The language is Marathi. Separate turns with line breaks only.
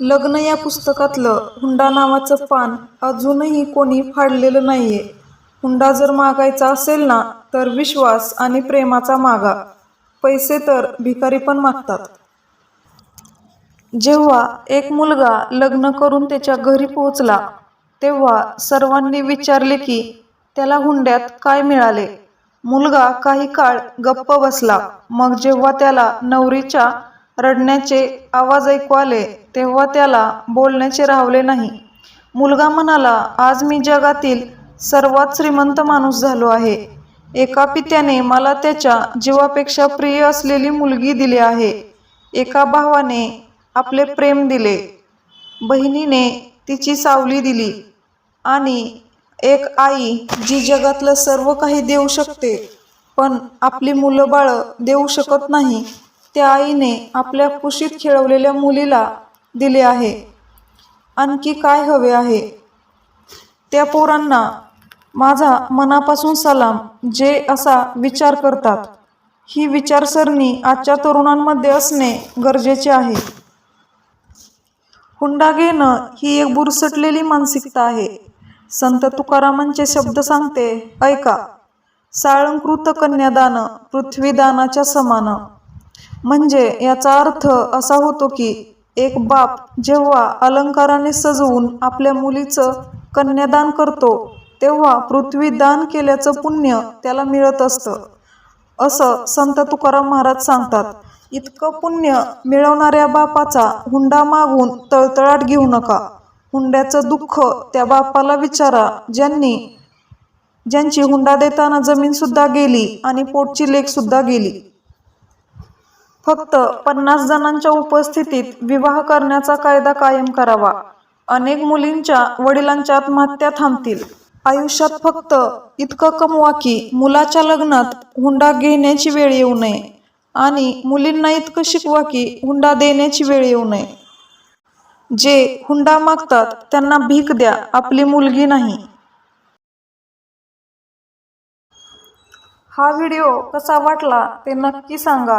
लग्न या पुस्तकातलं हुंडा नावाचं पान अजूनही कोणी फाडलेलं नाहीये. हुंडा जर मागायचा असेल ना तर विश्वास आणि प्रेमाचा मागा. पैसे तर भिकारी पण मागतात. जेव्हा एक मुलगा लग्न करून त्याच्या घरी पोहोचला तेव्हा सर्वांनी विचारले की त्याला हुंड्यात काय मिळाले? मुलगा काही काळ गप्प बसला. मग जेव्हा त्याला नवरीच्या रडण्याचे आवाज ऐकू आले तेव्हा त्याला बोलण्याचे राहवले नाही. मुलगा म्हणाला आज मी जगातील सर्वात श्रीमंत माणूस झालो आहे. एका पित्याने मला त्याच्या जीवापेक्षा प्रिय असलेली मुलगी दिली आहे. एका भावाने आपले प्रेम दिले. बहिणीने तिची सावली दिली. आणि एक आई जी जगातलं सर्व काही देऊ शकते पण आपली मुलं बाळं देऊ शकत नाही त्या आईने आपल्या कुशीत खेळवलेल्या मुलीला दिले आहे. आणखी काय हवे आहे? त्या पोरांना माझा मनापासून सलाम जे असा विचार करतात. ही विचारसरणी आजच्या तरुणांमध्ये असणे गरजेचे आहे. हुंडा घेणं ही एक बुरसटलेली मानसिकता आहे. संत तुकारामांचे शब्द सांगते ऐका साळंकृत कन्यादान पृथ्वीदानाच्या समान म्हणजे याचा अर्थ असा होतो की एक बाप जेव्हा अलंकाराने सजवून आपल्या मुलीचं कन्यादान करतो तेव्हा पृथ्वी दान केल्याचं पुण्य त्याला मिळत असतं. असं संत तुकाराम महाराज सांगतात इतकं पुण्य मिळवणाऱ्या बापाचा हुंडा मागून तळतळाट घेऊ नका. हुंड्याचं दुःख त्या बापाला विचारा. ज्यांनी ज्यांची हुंडा देताना जमीनसुद्धा गेली आणि पोटची लेखसुद्धा गेली. फक्त पन्नास जणांच्या उपस्थितीत विवाह करण्याचा कायदा कायम करावा. अनेक मुलींच्या वडिलांच्या आत्महत्या थांबतील. आयुष्यात फक्त इतकं कमवा की मुलाच्या लग्नात हुंडा घेण्याची वेळ येऊ नये आणि मुलींना इतकं शिकवा की हुंडा देण्याची वेळ येऊ नये. जे हुंडा मागतात त्यांना भीक द्या आपली मुलगी नाही. हा व्हिडिओ कसा वाटला ते नक्की सांगा.